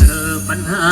เธอปัญหา